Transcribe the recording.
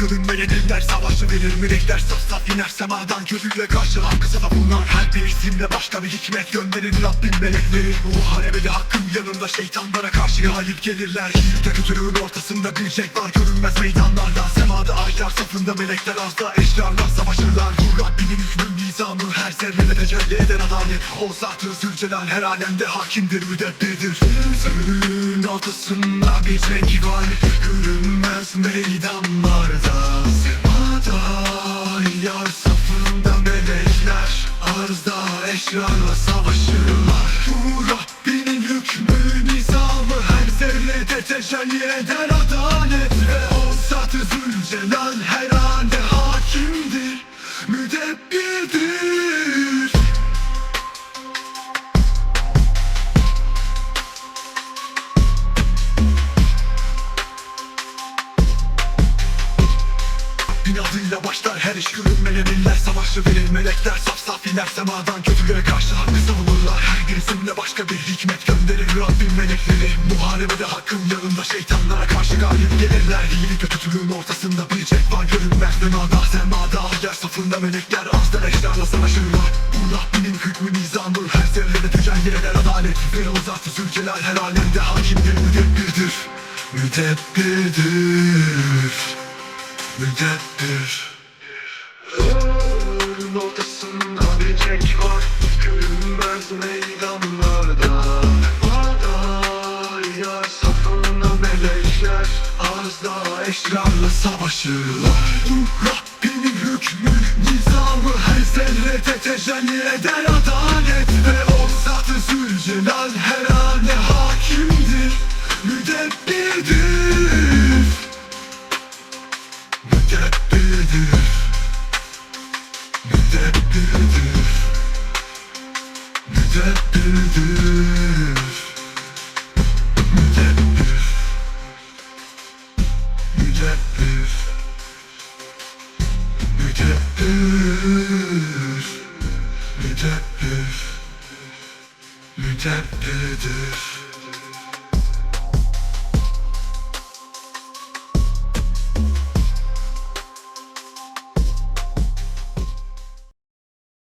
Kılınma yeniller savaşı verir melekler Saf saf iner. Semadan gözüyle karşılar Kısa da bunlar. Her bir isimle başka bir hikmet Gönderin. Rabbim melekleri. Muharebede hakkın yanında şeytanlara karşı galip gelirler. İyilikle kötülüğün ortasında bir cenk var. Görünmez meydanlarda. Semada aylar safında melekler azda Eşrarla savaşırlar. Bu Rabbinin hükmü nizamı. Her zerrede tecelli eden adalet. O zatı zülcelal her alemde hakimdir müdebbirdir Sürün altısında bir cenk var. Görünmez meydanlarda. Semada yar safında melekler. Arzda eşrarla savaşırlar. Bu Rabbinin hükmü nizamı Her zerrede tecelli eder adalet Ve o zatı zülcelal her Adıyla başlar her iş görünmeyen iller Savaşı verir melekler saf saf iner Semadan kötülüğe karşı hakkı savunurlar. Her bir isimle başka bir hikmet gönderir. Rabbim melekleri Muharebede hakkın yanında şeytanlara karşı galip gelirler. İyilik ve kötülüğün ortasında bir cenk var Görünmez. Semada semada Yer safında melekler azdan eşlerle savaşırlar. Bu Rabbinin hükmü nizamı Her zerrede tecelli eder adalet. Ve o zat-ı zülcelal her alemde hakimdir Müdebbirdir Müdebbirdir Müdebbir Ölüm ortasında bir cenk var. Görünmez meydanlarda. Vada yar safında melekler. Arzda eşrarla savaşırlar. Rabbinin hükmü nizamı Her zerrede tecelli eder adalet. Ve o zat-ı zülcelal her ane hakimdir. Müdebbirdir Müdebbirdir Müdebbirdir Müdebbir Müdebbir Müdebbir Müdebbir Müdebbirdir